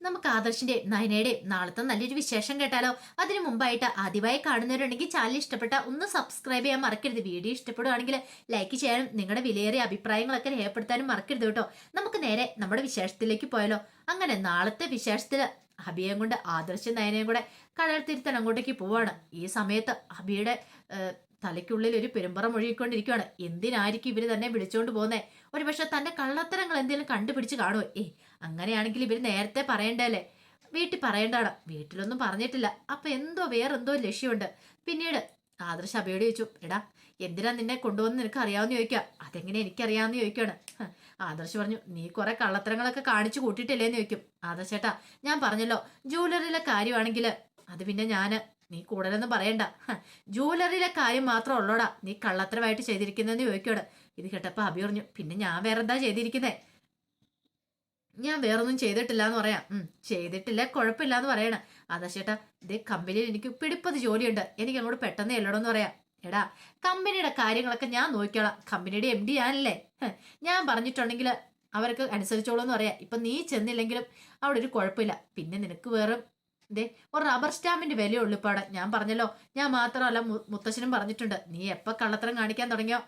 നമുക്ക് ആദർശിന്റെ നയനയുടെ നാളത്തെ നല്ലൊരു വിശേഷം കേട്ടാലോ? അതിനു മുമ്പായിട്ട് ആദ്യമായി കാണുന്നവരുണ്ടെങ്കിൽ ചാനൽ ഇഷ്ടപ്പെട്ട ഒന്ന് സബ്സ്ക്രൈബ് ചെയ്യാൻ മറക്കരുത്. വീഡിയോ ഇഷ്ടപ്പെടുകയാണെങ്കിൽ ലൈക്ക് ചെയ്യാനും നിങ്ങളുടെ വിലയേറിയ അഭിപ്രായങ്ങളൊക്കെ രേഖപ്പെടുത്താനും മറക്കരുത് കേട്ടോ. നമുക്ക് നേരെ നമ്മുടെ വിശേഷത്തിലേക്ക് പോയാലോ? അങ്ങനെ നാളത്തെ വിശേഷത്തിൽ അഭിയം കൊണ്ട് ആദർശ നയനയും കൂടെ കടൽ തിരുത്താൻ അങ്ങോട്ടേക്ക് പോവാണ്. ഈ സമയത്ത് അഭിയുടെ തലയ്ക്കുള്ളിൽ ഒരു പെരുമ്പറ ഒഴുകിക്കൊണ്ടിരിക്കുകയാണ് എന്തിനായിരിക്കും ഇവർ തന്നെ വിളിച്ചോണ്ട് പോകുന്നേ? ഒരു പക്ഷെ തന്റെ കള്ളത്തരങ്ങൾ എന്തെങ്കിലും കണ്ടുപിടിച്ച് കാണുമോ ഏ അങ്ങനെയാണെങ്കിൽ ഇവർ നേരത്തെ പറയണ്ടല്ലേ വീട്ടിൽ പറയണ്ടാണ് വീട്ടിലൊന്നും പറഞ്ഞിട്ടില്ല. അപ്പൊ എന്തോ വേറെന്തോ ലക്ഷ്യമുണ്ട്. പിന്നീട് ആദർശ അഭയോട് ചോദിച്ചു എടാ എന്തിനാ നിന്നെ കൊണ്ടുവന്ന് നിനക്ക് അറിയാവുന്ന ചോദിക്കുക അതെങ്ങനെ എനിക്കറിയാവുന്ന ചോദിക്കുകയാണ് ആദർശ് പറഞ്ഞു നീ കുറെ കള്ളത്തരങ്ങളൊക്കെ കാണിച്ചു കൂട്ടിയിട്ടില്ലേന്ന് ചോദിക്കും. ആദർശേട്ടാ ഞാൻ പറഞ്ഞല്ലോ ജൂവലറിയിലെ കാര്യമാണെങ്കിൽ അത് പിന്നെ ഞാൻ നീ കൂടുതലൊന്നും പറയണ്ട. ജൂവലറിയിലെ കാര്യം മാത്രം ഉള്ളോടാ. നീ കള്ളത്തരമായിട്ട് ചെയ്തിരിക്കുന്നതെന്ന് ചോദിക്കോട്. ഇത് കേട്ടപ്പോ അഭി പറഞ്ഞു പിന്നെ ഞാൻ വേറെന്താ ചെയ്തിരിക്കുന്നേ? ഞാൻ വേറൊന്നും ചെയ്തിട്ടില്ല എന്ന് പറയാം ചെയ്തിട്ടില്ല കുഴപ്പമില്ല എന്ന് പറയണ. അതാ ചേട്ടാ ഇതേ കമ്പനിയിൽ എനിക്ക് പിടിപ്പത് ജോലിയുണ്ട്. എനിക്ക് അങ്ങോട്ട് പെട്ടെന്ന് എല്ലടോന്ന് പറയാം. എടാ കമ്പനിയുടെ കാര്യങ്ങളൊക്കെ ഞാൻ നോക്കിയോളാം കമ്പനിയുടെ എം ഡി ആണല്ലേ? ഞാൻ പറഞ്ഞിട്ടുണ്ടെങ്കിൽ അവർക്ക് അനുസരിച്ചോളൂ എന്ന് പറയാം. ഇപ്പൊ നീ ചെന്നില്ലെങ്കിലും അവിടെ ഒരു കുഴപ്പമില്ല. പിന്നെ നിനക്ക് വേറെ ദേ ഒരു റബ്ബർ സ്റ്റാമ്പിന്റെ വില ഉള്ളിപ്പാട് ഞാൻ പറഞ്ഞല്ലോ ഞാൻ മാത്രമല്ല മുത്തശ്ശനും പറഞ്ഞിട്ടുണ്ട് നീ എപ്പോ കള്ളത്തരം കാണിക്കാൻ തുടങ്ങിയോ?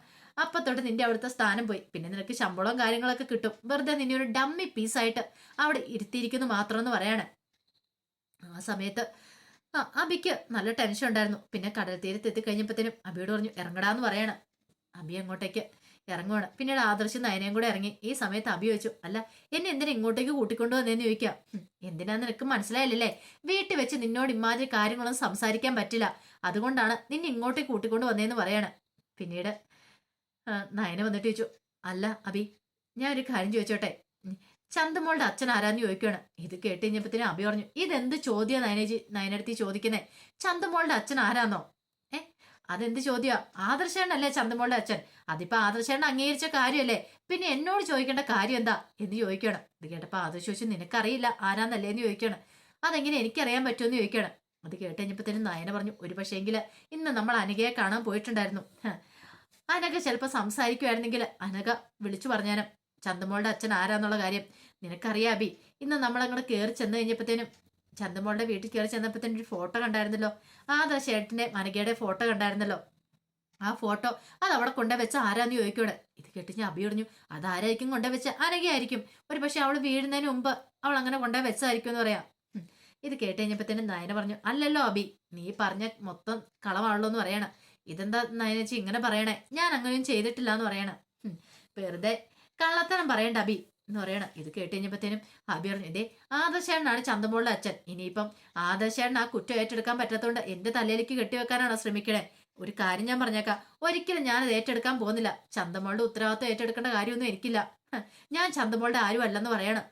അപ്പൊ തൊട്ട് നിന്റെ അവിടുത്തെ സ്ഥാനം പോയി. പിന്നെ നിനക്ക് ശമ്പളവും കാര്യങ്ങളൊക്കെ കിട്ടും. വെറുതെ നിന്നെ ഒരു ഡമ്മി പീസായിട്ട് അവിടെ ഇരുത്തിയിരിക്കുന്നു മാത്രം എന്ന് പറയാണ്. ആ സമയത്ത് ആ അബിക്ക് നല്ല ടെൻഷൻ ഉണ്ടായിരുന്നു. പിന്നെ കടൽ തീരത്ത് എത്തിക്കഴിഞ്ഞപ്പോഴത്തേനും അബിയോട് പറഞ്ഞു ഇറങ്ങടാന്ന് പറയാണ്. അബി അങ്ങോട്ടേക്ക് ഇറങ്ങുവാണ്. പിന്നീട് ആദർശ് നയനയും കൂടെ ഇറങ്ങി ഈ സമയത്ത് അഭി ചോദിച്ചു അല്ല എന്നെ എന്തിനാ ഇങ്ങോട്ടേക്ക് കൂട്ടിക്കൊണ്ടു വന്നേന്ന് ചോദിക്കാം? എന്തിനാ നിനക്ക് മനസ്സിലായില്ലല്ലേ? വീട്ടിൽ വെച്ച് നിന്നോട് ഇമാതിരി കാര്യങ്ങളൊന്നും സംസാരിക്കാൻ പറ്റില്ല. അതുകൊണ്ടാണ് നിന്നെ ഇങ്ങോട്ടേക്ക് കൂട്ടിക്കൊണ്ട് വന്നേന്ന് പറയാണ്. പിന്നീട് നയന വന്നിട്ട് ചോദിച്ചു അല്ല അബി ഞാൻ ഒരു കാര്യം ചോദിച്ചോട്ടെ? ചന്തമോളുടെ അച്ഛൻ ആരാന്ന് ചോദിക്കുകയാണ് ഇത് കേട്ട് കഴിഞ്ഞപ്പത്തിന് അഭി പറഞ്ഞു ഇതെന്ത് ചോദ്യ നയനജി നയനടുത്തി ചോദിക്കുന്നേ? ചന്തമോളുടെ അച്ഛൻ ആരാന്നോ? അതെന്ത് ചോദ്യ? ആദർശേണ്ണല്ലേ ചന്തമോളുടെ അച്ഛൻ. അതിപ്പോ ആദർശേണ അംഗീകരിച്ച കാര്യമല്ലേ പിന്നെ എന്നോട് ചോദിക്കേണ്ട കാര്യം എന്താ എന്ന് ചോദിക്കണം. ഇത് കേട്ടപ്പോ ആദർശ ചോദിച്ചു നിനക്കറിയില്ല ആരാന്നല്ലേ? എന്ന് ചോദിക്കണം. അതെങ്ങനെ എനിക്കറിയാൻ പറ്റുമെന്ന് ചോദിക്കണം. അത് കേട്ട് കഴിഞ്ഞപ്പോഴത്തേനും നയന പറഞ്ഞു ഒരു പക്ഷേങ്കിൽ ഇന്ന് നമ്മൾ അനഘയെ കാണാൻ പോയിട്ടുണ്ടായിരുന്നു. അനക ചിലപ്പോൾ സംസാരിക്കുമായിരുന്നെങ്കിൽ അനഘ വിളിച്ചു പറഞ്ഞാനും. ചന്തമോളുടെ അച്ഛൻ ആരാന്നുള്ള കാര്യം നിനക്കറിയാം അബി. ഇന്ന് നമ്മൾ അങ്ങോട്ട് കയറി ചെന്ന് കഴിഞ്ഞപ്പോഴത്തേനും ചന്തമോളുടെ വീട്ടിൽ കയറി ചെന്നപ്പോഴത്തേനും ഒരു ഫോട്ടോ കണ്ടായിരുന്നല്ലോ. അതാ ചേട്ടന്റെ മനകയുടെ ഫോട്ടോ കണ്ടായിരുന്നല്ലോ. ആ ഫോട്ടോ അത് അവിടെ കൊണ്ടുവച്ച ആരാന്ന് ചോദിക്കൂടെ ഇത് കേട്ട് ഞാൻ അഭി പറഞ്ഞു അതാരായിരിക്കും കൊണ്ടുവച്ച അനകയായിരിക്കും ഒരു പക്ഷെ അവൾ വീഴുന്നതിന് മുമ്പ് അവൾ അങ്ങനെ കൊണ്ടുപോയി വെച്ചതായിരിക്കും എന്ന് പറയാം. ഇത് കേട്ട് കഴിഞ്ഞപ്പോഴത്തേനും നയന പറഞ്ഞു അല്ലല്ലോ അബി നീ പറഞ്ഞ മൊത്തം കളവാണല്ലോ എന്ന് പറയണ. ഇതെന്താ നയനച്ചി ഇങ്ങനെ പറയണേ? ഞാൻ അങ്ങനെയും ചെയ്തിട്ടില്ല എന്ന് പറയണ. വെറുതെ കള്ളത്തരം പറയണ്ട അബി എന്ന് പറയണം. ഇത് കേട്ട് കഴിഞ്ഞപ്പോഴത്തേനും അബി പറഞ്ഞു ഇതേ ആദർശേണനാണ് ചന്തമോളുടെ അച്ഛൻ. ഇനിയിപ്പം ആദർശേണൻ ആ കുറ്റം ഏറ്റെടുക്കാൻ പറ്റാത്തതുകൊണ്ട് എന്റെ തലയിലേക്ക് കെട്ടിവെക്കാനാണോ ശ്രമിക്കണേ? ഒരു കാര്യം ഞാൻ പറഞ്ഞേക്കാം. ഒരിക്കലും ഞാൻ അത് ഏറ്റെടുക്കാൻ പോകുന്നില്ല. ചന്തമോളുടെ ഉത്തരവാദിത്വം ഏറ്റെടുക്കേണ്ട കാര്യമൊന്നും എനിക്കില്ല. ഞാൻ ചന്തമോളുടെ ആരും അല്ലെന്ന് പറയണം.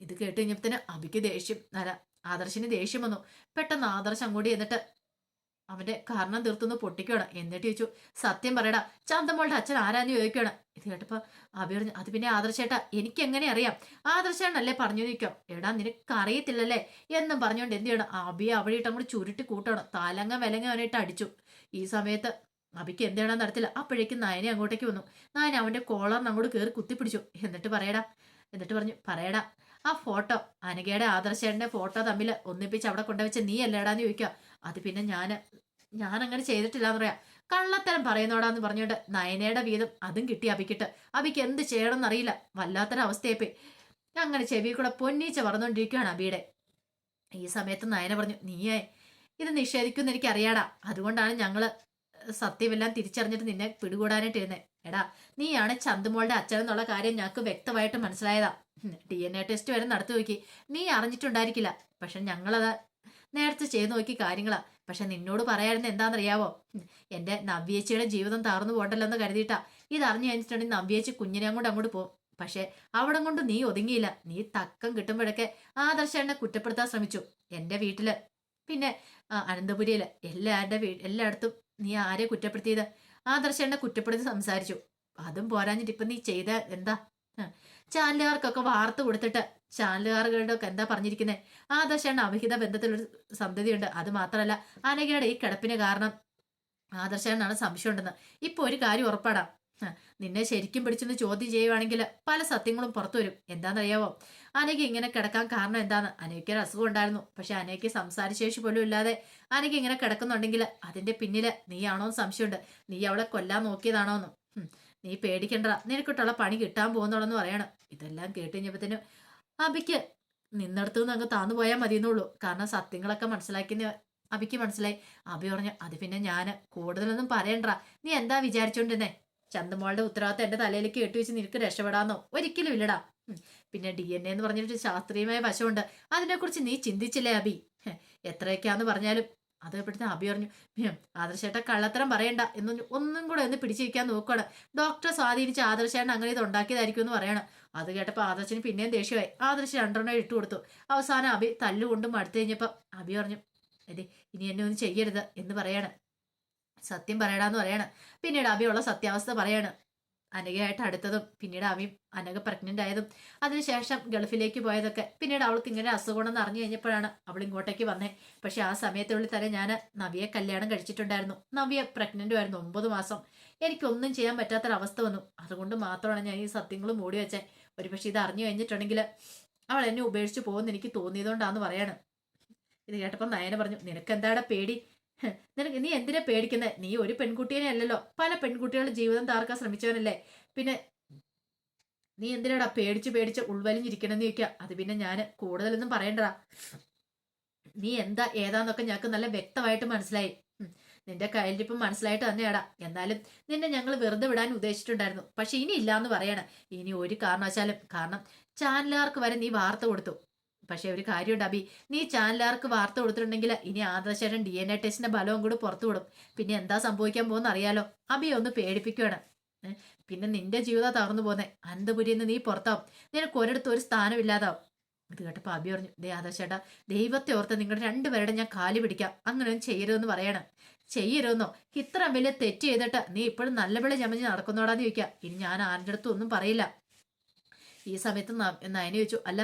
ഇത് കേട്ട് കഴിഞ്ഞപ്പത്തിന് അബിക്ക് ദേഷ്യം അല്ല ആദർശിന് ദേഷ്യം വന്നു. പെട്ടെന്ന് ആദർശം അങ്ങോട്ട് എന്നിട്ട് അവന്റെ കാരണം തീർത്തൊന്ന് പൊട്ടിക്കണം എന്നിട്ട് ചോദിച്ചു സത്യം പറയടാ ചാന്തമ്മളുടെ അച്ഛൻ ആരാന്ന് ചോദിക്കണം ഇത് കേട്ടപ്പോ അബി പറഞ്ഞു അത് പിന്നെ ആദർശേട്ടാ എനിക്ക് എങ്ങനെ അറിയാം? ആദർശേട്ടനല്ലേ പറഞ്ഞു നിൽക്കാം എടാ നിനക്ക് അറിയത്തില്ലല്ലേ? എന്നും പറഞ്ഞുകൊണ്ട് എന്ത് ചെയ്യണം അബിയെ അവിടെ ഇട്ട് അങ്ങോട്ട് ചുരുട്ടി കൂട്ടണം. താലങ്ങ വിലങ്ങ അവനായിട്ട് അടിച്ചു. ഈ സമയത്ത് അബിക്ക് എന്ത് ചെയ്യണമെന്ന് നടത്തില്ല അപ്പോഴേക്കും നയനെ അങ്ങോട്ടേക്ക് വന്നു. നയന അവന്റെ കോളറിന് അങ്ങോട്ട് കയറി കുത്തിപ്പിടിച്ചു. എന്നിട്ട് പറയടാ എന്നിട്ട് പറഞ്ഞു പറയടാ ആ ഫോട്ടോ അനഘയുടെ ആദർശേട്ടന്റെ ഫോട്ടോ തമ്മിൽ ഒന്നിപ്പിച്ച് അവിടെ കൊണ്ടുവച്ച് നീ അല്ലേടാന്ന് ചോദിക്കുക. അത് പിന്നെ ഞാൻ ഞാൻ അങ്ങനെ ചെയ്തിട്ടില്ല എന്ന് പറയാം. കള്ളത്തരം പറയുന്നോടാന്ന് പറഞ്ഞുകൊണ്ട് നയനയുടെ വീതം അതും കിട്ടി അബിക്കിട്ട്. അബിക്ക് എന്ത് ചെയ്യണം എന്നറിയില്ല വല്ലാത്തൊരവസ്ഥയെപ്പേ അങ്ങനെ ചെവി കൂടെ പൊന്നീച്ച പറഞ്ഞുകൊണ്ടിരിക്കുകയാണ് അബിയുടെ. ഈ സമയത്ത് നയന പറഞ്ഞു നീയേ ഇത് നിഷേധിക്കുമെന്ന് എനിക്ക് അറിയാടാ അതുകൊണ്ടാണ് ഞങ്ങൾ സത്യമെല്ലാം തിരിച്ചറിഞ്ഞിട്ട് നിന്നെ പിടികൂടാനായിട്ട് ഇരുന്നേ എടാ നീയാണ് ചന്തുമോളുടെ അച്ഛൻ എന്നുള്ള കാര്യം ഞങ്ങൾക്ക് വ്യക്തമായിട്ട് മനസ്സിലായതാ. ഡി എൻ എ ടെസ്റ്റ് വരെ നടത്തി നോക്കി. നീ അറിഞ്ഞിട്ടുണ്ടായിരിക്കില്ല. പക്ഷെ ഞങ്ങളത് നേരത്തെ ചെയ്തു നോക്കി കാര്യങ്ങളാ. പക്ഷെ നിന്നോട് പറയായിരുന്നു എന്താണെന്നറിയാവോ? എന്റെ നവ്യേച്ചിയുടെ ജീവിതം താർന്നു പോകണ്ടല്ലോ എന്ന് കരുതിയിട്ടാ. ഇത് അറിഞ്ഞു കഴിഞ്ഞിട്ടുണ്ടെങ്കിൽ നവ്യേച്ചി കുഞ്ഞിനെ അങ്ങോട്ട് അങ്ങോട്ട് പോകും. പക്ഷെ അവിടെ കൊണ്ട് നീ ഒതുങ്ങിയില്ല. നീ തക്കം കിട്ടുമ്പോഴൊക്കെ ആദർശ എന്നെ കുറ്റപ്പെടുത്താൻ ശ്രമിച്ചു. എന്റെ വീട്ടിൽ പിന്നെ അനന്തപുരിയിൽ എല്ലാവരുടെ വീ എല്ലായിടത്തും നീ ആരെ കുറ്റപ്പെടുത്തിയത്? ആദർശേണ്ണെ കുറ്റപ്പെടുത്തി സംസാരിച്ചു. അതും പോരാഞ്ഞിട്ട് ഇപ്പൊ നീ ചെയ്ത എന്താ. ചാനലുകാർക്കൊക്കെ വാർത്ത കൊടുത്തിട്ട് ചാനലുകാരുടെ ഒക്കെ എന്താ പറഞ്ഞിരിക്കുന്നത് ആദർശേണ്ണ അവിഹിത ബന്ധത്തിലൊരു സന്തതിയുണ്ട് അത് മാത്രമല്ല അനഘയുടെ ഈ കിടപ്പിന് കാരണം ആദർശേണ്ണാണ് സംശയം ഉണ്ടെന്ന് ഇപ്പൊ ഒരു കാര്യം ഉറപ്പാടാം. നിന്നെ ശരിക്കും പിടിച്ചെന്ന് ചോദ്യം ചെയ്യുവാണെങ്കിൽ പല സത്യങ്ങളും പുറത്തു വരും. എന്താണെന്നറിയാവോ? അനയ്ക്ക് ഇങ്ങനെ കിടക്കാൻ കാരണം എന്താന്ന്? അനയ്ക്ക് ഒരു അസുഖം ഉണ്ടായിരുന്നു. പക്ഷെ അനയ്ക്ക് സംസാരശേഷി പോലും ഇല്ലാതെ അനയ്ക്ക് ഇങ്ങനെ കിടക്കുന്നുണ്ടെങ്കിൽ അതിന്റെ പിന്നിൽ നീയാണോ എന്ന് സംശയമുണ്ട്. നീ അവളെ കൊല്ലാൻ നോക്കിയതാണോന്ന്. നീ പേടിക്കണ്ട. നിനക്കിട്ടുള്ള പണി കിട്ടാൻ പോകുന്നുള്ളെന്ന് പറയണം. ഇതെല്ലാം കേട്ട് കഴിഞ്ഞപ്പോഴത്തേനും അബിക്ക് നിന്നിടത്തു നിന്ന് അങ്ങ് താന്നു പോയാൽ മതിയെന്നുള്ളൂ. കാരണം സത്യങ്ങളൊക്കെ മനസ്സിലാക്കുന്ന അബിക്ക് മനസ്സിലായി. അബി പറഞ്ഞു അത് പിന്നെ ഞാൻ കൂടുതലൊന്നും പറയണ്ട. നീ എന്താ വിചാരിച്ചോണ്ടിരുന്നേ? ചന്തമോളുടെ ഉത്തരവാദിത്തം എന്റെ തലയിലേക്ക് കെട്ടിവെച്ച് നിനക്ക് രക്ഷപ്പെടാന്നോ? ഒരിക്കലും ഇല്ലടാ. പിന്നെ ഡി എൻ എ എന്ന് പറഞ്ഞിട്ട് ശാസ്ത്രീയമായ വശമുണ്ട്. അതിനെക്കുറിച്ച് നീ ചിന്തിച്ചില്ലേ അബി? എത്രയൊക്കെയാന്ന് പറഞ്ഞാലും. അത് ഇപ്പോഴത്തെ അബി പറഞ്ഞു "ഹും, ആദർശേട്ട കള്ളത്തരം പറയണ്ട എന്ന് ഒന്നും കൂടെ ഒന്ന് പിടിച്ചിരിക്കാൻ നോക്കുകയാണ് ഡോക്ടറെ സ്വാധീനിച്ച് ആദർശേട്ടൻ അങ്ങനെ ഇത് ഉണ്ടാക്കിയതായിരിക്കും എന്ന് പറയണം. അത് കേട്ടപ്പോൾ ആദർശന് പിന്നെയും ദേഷ്യമായി. ആദർശ് രണ്ടെണ്ണം ഇട്ട് കൊടുത്തു. അവസാനം അബി തല്ലുകൊണ്ടും അടുത്ത് കഴിഞ്ഞപ്പോൾ അബി പറഞ്ഞു അതെ ഇനി എന്നെ ഒന്നും ചെയ്യരുത് എന്ന് പറയാണ്. സത്യം പറയടാന്ന് പറയാണ്. പിന്നീട് അബിയുള്ള സത്യാവസ്ഥ പറയാണ്. അനഘയായിട്ട് അടുത്തതും പിന്നീട് അവയും അനഘ പ്രഗ്നന്റ് ആയതും അതിനുശേഷം ഗൾഫിലേക്ക് പോയതൊക്കെ. പിന്നീട് അവൾക്ക് ഇങ്ങനെ അസുഖമാണെന്ന് അറിഞ്ഞു കഴിഞ്ഞപ്പോഴാണ് അവൾ ഇങ്ങോട്ടേക്ക് വന്നേ. പക്ഷെ ആ സമയത്തുള്ളിൽ തന്നെ ഞാൻ നവിയെ കല്യാണം കഴിച്ചിട്ടുണ്ടായിരുന്നു. നവിയെ പ്രഗ്നന്റ് ആയിരുന്നു ഒമ്പത് മാസം. എനിക്കൊന്നും ചെയ്യാൻ പറ്റാത്തൊരവസ്ഥ വന്നു. അതുകൊണ്ട് മാത്രമാണ് ഞാൻ ഈ സത്യങ്ങൾ മൂടി വെച്ചേ. ഒരു പക്ഷെ ഇത് അറിഞ്ഞു കഴിഞ്ഞിട്ടുണ്ടെങ്കിൽ അവൾ എന്നെ ഉപേക്ഷിച്ച് പോകുമെന്ന് എനിക്ക് തോന്നിയതുകൊണ്ടാന്ന് പറയാണ്. ഇത് കേട്ടപ്പോൾ നയന പറഞ്ഞു നിനക്ക് എന്താടാ പേടി? നിനക്ക് നീ എന്തിനാ പേടിക്കുന്നത് നീ ഒരു പെൺകുട്ടീനെ അല്ലല്ലോ. പല പെൺകുട്ടികളുടെ ജീവിതം താർക്കാൻ ശ്രമിച്ചവനല്ലേ. പിന്നെ നീ എന്തിനാടാ പേടിച്ച് പേടിച്ച് ഉൾവലിഞ്ഞിരിക്കണമെന്ന് ചോദിക്കുക അത് പിന്നെ ഞാൻ കൂടുതലൊന്നും പറയണ്ടടാ. നീ എന്താ ഏതാന്നൊക്കെ ഞങ്ങൾക്ക് നല്ല വ്യക്തമായിട്ട് മനസ്സിലായി. നിന്റെ കയ്യിലിപ്പം മനസ്സിലായിട്ട് തന്നെയാടാ. എന്നാലും നിന്നെ ഞങ്ങൾ വെറുതെ വിടാൻ ഉദ്ദേശിച്ചിട്ടുണ്ടായിരുന്നു. പക്ഷെ ഇനി ഇല്ലാന്ന് പറയണം. ഇനി ഒരു കാരണവശാലും കാരണം ചാനലുകാർക്ക് വരെ നീ വാർത്ത കൊടുത്തു. പക്ഷെ ഒരു കാര്യമുണ്ട് അബി. നീ ചാനലുകാർക്ക് വാർത്ത കൊടുത്തിട്ടുണ്ടെങ്കിൽ ഇനി ആദർശേരൻ ഡി എൻ എ ടെസ്റ്റിന്റെ ബലവും കൂടി പുറത്തു വിടും. പിന്നെ എന്താ സംഭവിക്കാൻ പോകുന്ന അറിയാലോ? അബി ഒന്ന് പേടിപ്പിക്കുകയാണ് പിന്നെ നിന്റെ ജീവിതം തകർന്നു പോന്നെ. അനന്തപുരിയിൽ നിന്ന് നീ പുറത്താവും. നിനക്ക് ഒരിടത്തും ഒരു സ്ഥാനമില്ലാതാവും ഇത് കേട്ടപ്പോൾ അബി പറഞ്ഞു ദേ ആദർശേട്ടാ ദൈവത്തെ ഓർത്ത് നിങ്ങളുടെ രണ്ടുപേരുടെ ഞാൻ കാലി പിടിക്കാം. അങ്ങനെയൊന്നും ചെയ്യരുതെന്ന് പറയണം. ചെയ്യരുതെന്നോ? ഇത്ര വലിയ തെറ്റ് ചെയ്തിട്ട് നീ ഇപ്പോഴും നല്ല വിളി ചമഞ്ഞ് നടക്കുന്നോടാന്ന് ചോദിക്കുക ഇനി ഞാൻ ആരുടെ അടുത്തും ഒന്നും പറയില്ല. ഈ സമയത്ത് നയന ചോദിച്ചു അല്ല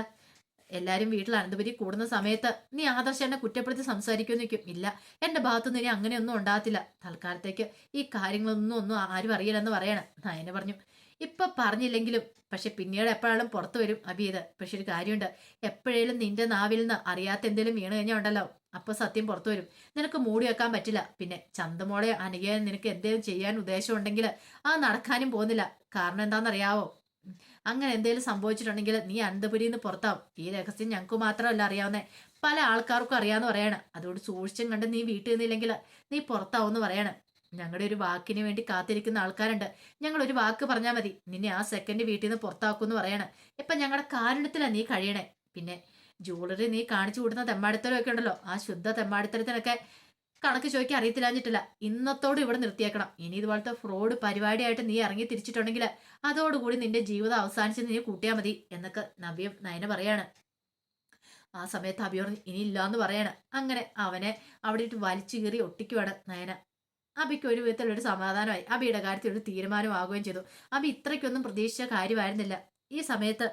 എല്ലാരും വീട്ടിൽ അനന്തപുരി കൂടുന്ന സമയത്ത് നീ ആദർശ എന്നെ കുറ്റപ്പെടുത്തി സംസാരിക്കുമെന്ന് നിൽക്കും ഇല്ല എന്റെ ഭാഗത്തുനിന്ന് ഇനി അങ്ങനെയൊന്നും ഉണ്ടാകത്തില്ല. തൽക്കാലത്തേക്ക് ഈ കാര്യങ്ങളൊന്നും ഒന്നും ആരും അറിയില്ലെന്ന് പറയണം നയന പറഞ്ഞു. ഇപ്പൊ പറഞ്ഞില്ലെങ്കിലും പക്ഷെ പിന്നീട് എപ്പോഴും പുറത്തു വരും അബീത് പക്ഷെ ഒരു കാര്യമുണ്ട് എപ്പോഴേലും നിന്റെ നാവിൽ നിന്ന് അറിയാത്ത എന്തെങ്കിലും വീണ് കഴിഞ്ഞാൽ ഉണ്ടല്ലോ അപ്പൊ സത്യം പുറത്തു വരും. നിനക്ക് മൂടി വെക്കാൻ പറ്റില്ല. പിന്നെ ചന്തമോളെ അനുകയാൻ നിനക്ക് എന്തെങ്കിലും ചെയ്യാൻ ഉദ്ദേശം ഉണ്ടെങ്കിൽ ആ നടക്കാനും പോകുന്നില്ല. കാരണം എന്താണെന്നറിയാവോ. അങ്ങനെ എന്തെങ്കിലും സംഭവിച്ചിട്ടുണ്ടെങ്കിൽ നീ അനന്തപുരിയിൽ നിന്ന് പുറത്താവും. ഈ രഹസ്യം ഞങ്ങൾക്ക് മാത്രമല്ല അറിയാവുന്നേ. പല ആൾക്കാർക്കും അറിയാന്ന് പറയാണ്. അതുകൊണ്ട് സൂക്ഷിച്ചും കണ്ട് നീ വീട്ടിൽ നിന്നില്ലെങ്കിൽ നീ പുറത്താവും എന്ന് പറയാണ്. ഞങ്ങളുടെ ഒരു വാക്കിന് വേണ്ടി കാത്തിരിക്കുന്ന ആൾക്കാരുണ്ട്. ഞങ്ങൾ ഒരു വാക്ക് പറഞ്ഞാൽ മതി. നിന്നെ ആ സെക്കൻഡ് വീട്ടിൽ നിന്ന് പുറത്താക്കുമെന്ന് പറയാണ്. ഇപ്പൊ ഞങ്ങളുടെ കാരണത്തിലാണ് നീ കഴിയണേ. പിന്നെ ജ്വല്ലറി നീ കാണിച്ചു കൊടുക്കുന്ന തെമ്മാടിത്തരമൊക്കെ ഉണ്ടല്ലോ. ആ ശുദ്ധ തെമ്മാടിത്തരത്തിനൊക്കെ കണക്ക് ചോദിക്കാൻ അറിയത്തില്ലാഞ്ഞിട്ടില്ല. ഇന്നത്തോട് ഇവിടെ നിർത്തിയേക്കണം. ഇനി ഇതുപോലത്തെ ഫ്രോഡ് പരിപാടിയായിട്ട് നീ ഇറങ്ങി തിരിച്ചിട്ടുണ്ടെങ്കിൽ അതോടുകൂടി നിന്റെ ജീവിതം അവസാനിച്ച് നീ കൂട്ടിയാൽ മതി എന്നൊക്കെ നവ്യം നയന പറയാണ്. ആ സമയത്ത് അഭിയോർ ഇനി ഇല്ലാന്ന് പറയാണ്. അങ്ങനെ അവനെ അവിടെ ഇട്ട് വലിച്ചു കീറി ഒട്ടിക്കുവാണ് നയന. അബിക്ക് ഒരു വിധത്തിൽ ഒരു സമാധാനമായി. അബിയുടെ കാര്യത്തിൽ ഒരു തീരുമാനമാകുകയും ചെയ്തു. അബി ഇത്രയ്ക്കൊന്നും പ്രതീക്ഷിച്ച കാര്യമായിരുന്നില്ല. ഈ സമയത്ത്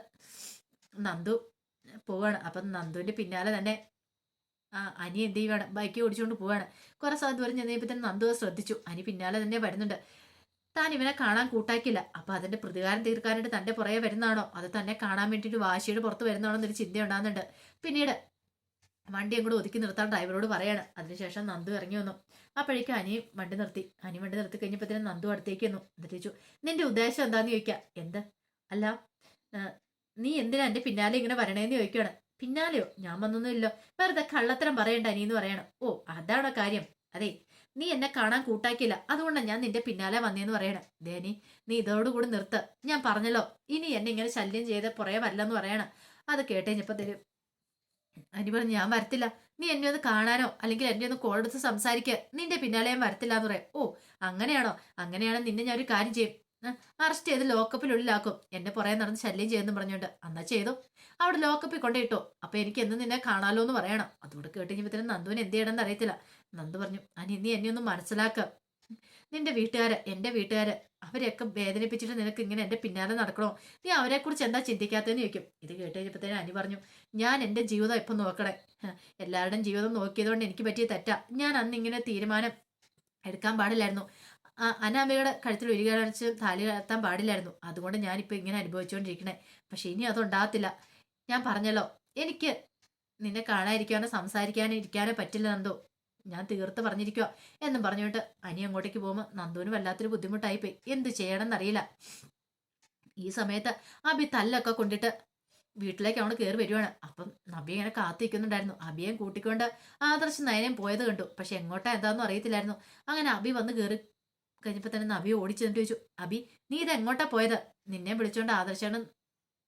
നന്ദു പോവാണ്. അപ്പം നന്ദുവിന്റെ പിന്നാലെ തന്നെ ആ അനി എന്ത് ചെയ്യുവാണ്? ബൈക്ക് ഓടിച്ചുകൊണ്ട് പോവാണ്. കുറെ സ്ഥലത്ത് പറഞ്ഞു ചെന്നപ്പോൾ തന്നെ നന്ദു ശ്രദ്ധിച്ചു. അനി പിന്നാലെ തന്നെ വരുന്നുണ്ട്. താൻ ഇവനെ കാണാൻ കൂട്ടാക്കില്ല. അപ്പൊ അതിന്റെ പ്രതികാരം തീർക്കാനായിട്ട് തന്റെ പുറകെ വരുന്നതാണോ? അത് തന്നെ കാണാൻ വേണ്ടിയിട്ട് വാശിയുടെ പുറത്ത് വരുന്നതാണോ എന്നൊരു ചിന്ത ഉണ്ടാകുന്നുണ്ട് പിന്നീട് വണ്ടി അങ്ങോട്ട് ഒതുക്കി നിർത്താൻ ഡ്രൈവറോട് പറയാണ്. അതിനുശേഷം നന്ദു ഇറങ്ങി വന്നു. അപ്പോഴേക്കും അനി വണ്ടി നിർത്തി. അനി വണ്ടി നിർത്തി കഴിഞ്ഞപ്പോഴത്തേനും നന്ദു അടുത്തേക്ക് വന്നു. എന്നിട്ട് ചോദിച്ചു നിന്റെ ഉദ്ദേശം എന്താന്ന് ചോദിക്കാം? എന്ത്? അല്ല നീ എന്തിനാ എന്റെ പിന്നാലെ ഇങ്ങനെ വരണേന്ന് ചോദിക്കുകയാണ് പിന്നാലെയോ? ഞാൻ വന്നൊന്നുമില്ലോ വെറുതെ കള്ളത്തരം പറയണ്ട നീ എന്ന് പറയണം. ഓ അതാണോ കാര്യം? അതെ നീ എന്നെ കാണാൻ കൂട്ടാക്കിയില്ല. അതുകൊണ്ടാണ് ഞാൻ നിന്റെ പിന്നാലെ വന്നേന്ന് പറയണം. ദേനി നീ ഇതോടുകൂടി നിർത്ത്. ഞാൻ പറഞ്ഞല്ലോ ഇനി എന്നെ ഇങ്ങനെ ശല്യം ചെയ്ത് പുറകെ വരില്ലെന്ന് പറയണം. അത് കേട്ടുകഴിഞ്ഞപ്പോ തരും അനി പറഞ്ഞു ഞാൻ വരത്തില്ല. നീ എന്നെ ഒന്ന് കാണാനോ? അല്ലെങ്കിൽ എന്നെ ഒന്ന് കോളെടുത്ത് സംസാരിക്കുക നിന്റെ പിന്നാലെ ഞാൻ വരത്തില്ല എന്ന് പറയാം. ഓ അങ്ങനെയാണോ? അങ്ങനെയാണെങ്കിൽ നിന്നെ ഞാൻ ഒരു കാര്യം ചെയ്യും. അറസ്റ്റ് ചെയ്ത് ലോക്കപ്പിലുള്ളിലാക്കും എന്നെ പുറകെ നടന്ന് ശല്യം ചെയ്യുന്നു പറഞ്ഞോണ്ട് അന്നാ ചെയ്തു. അവിടെ ലോക്കപ്പിൽ കൊണ്ടിട്ടോ അപ്പൊ എനിക്ക് എന്ന് നിന്നെ കാണാലോ എന്ന് പറയണം. അതുകൂടെ കേട്ട് കഴിഞ്ഞപ്പോഴത്തേനും നന്ദുവിന് എന്ത് ചെയ്യണമെന്ന് അറിയത്തില്ല. നന്ദു പറഞ്ഞു അനി നീ എന്നെ ഒന്ന് മനസ്സിലാക്ക. നിന്റെ വീട്ടുകാര് എന്റെ വീട്ടുകാര് അവരെയൊക്കെ വേദനിപ്പിച്ചിട്ട് നിനക്ക് ഇങ്ങനെ എന്റെ പിന്നാലെ നടക്കണോ? നീ അവരെ കുറിച്ച് എന്താ ചിന്തിക്കാത്തതെന്ന് ചോദിക്കും. ഇത് കേട്ട് അനി പറഞ്ഞു ഞാൻ എന്റെ ജീവിതം ഇപ്പൊ നോക്കണേ. എല്ലാവരുടെയും ജീവിതം നോക്കിയതുകൊണ്ട് എനിക്ക് പറ്റിയ തെറ്റാ. ഞാൻ അന്ന് ഇങ്ങനെ തീരുമാനം എടുക്കാൻ പാടില്ലായിരുന്നു. അനാമികയുടെ കഴുത്തിൽ ഉരുകടച്ച് താലി കടത്താൻ പാടില്ലായിരുന്നു. അതുകൊണ്ട് ഞാനിപ്പോൾ ഇങ്ങനെ അനുഭവിച്ചുകൊണ്ടിരിക്കണേ. പക്ഷെ ഇനി അതുണ്ടാകത്തില്ല. ഞാൻ പറഞ്ഞല്ലോ എനിക്ക് നിന്നെ കാണാതിരിക്കാനോ സംസാരിക്കാനോ ഇരിക്കാനോ പറ്റില്ല നന്ദു. ഞാൻ തീർത്ത് പറഞ്ഞിരിക്കുക എന്നും പറഞ്ഞുകൊണ്ട് അനി അങ്ങോട്ടേക്ക് പോകുമ്പോൾ നന്ദുവിന് വല്ലാത്തൊരു ബുദ്ധിമുട്ടായി പോയി എന്ത് ചെയ്യണമെന്നറിയില്ല. ഈ സമയത്ത് അബി തല്ലൊക്കെ കൊണ്ടിട്ട് വീട്ടിലേക്ക് അവൾ കയറി വരുവാണ്. അപ്പം നബി ഇങ്ങനെ കാത്തിരിക്കുന്നുണ്ടായിരുന്നു അബിയെ കൂട്ടിക്കൊണ്ട് ആദർശ് നയനം പോയത് കണ്ടു. പക്ഷെ എങ്ങോട്ടാ എന്താണെന്നും അറിയത്തില്ലായിരുന്നു. അങ്ങനെ അബി വന്ന് കയറി കഴിഞ്ഞപ്പോൾ തന്നെ നബി ഓടിച്ചു എന്നിട്ട് ചോദിച്ചു അബി നീ ഇത് എങ്ങോട്ടാ പോയത്? നിന്നെ വിളിച്ചോണ്ട് ആദർശാണ്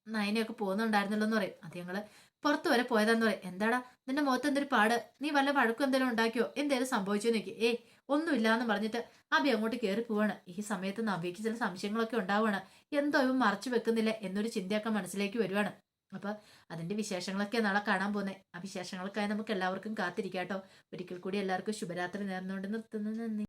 നയനയൊക്കെ പോകുന്നുണ്ടായിരുന്നല്ലോ എന്ന് പറയും. അത് ഞങ്ങൾ പുറത്ത് വരെ പോയതാന്ന് പറയും. എന്താടാ നിന്റെ മുഖത്ത് എന്തൊരു പാട്? നീ വല്ല വഴക്കും എന്തെങ്കിലും ഉണ്ടാക്കിയോ? എന്തേലും സംഭവിച്ചോ നോക്കി. ഏ ഒന്നുമില്ലാന്ന് പറഞ്ഞിട്ട് അബി അങ്ങോട്ട് കയറി പോവാണ്. ഈ സമയത്ത് നബിക്ക് ചില സംശയങ്ങളൊക്കെ ഉണ്ടാവുകയാണ് എന്തോ ഇവ മറച്ചു വെക്കുന്നില്ല എന്നൊരു ചിന്തയൊക്കെ മനസ്സിലേക്ക് വരുവാണ്. അപ്പൊ അതിന്റെ വിശേഷങ്ങളൊക്കെ നാളെ കാണാൻ പോകുന്നത് ആ വിശേഷങ്ങൾക്കായി നമുക്ക് എല്ലാവർക്കും കാത്തിരിക്കാട്ടോ. ഒരിക്കൽ കൂടി എല്ലാവർക്കും ശുഭരാത്രി നേർന്നുകൊണ്ട് നിർത്തുന്നു. നന്ദി.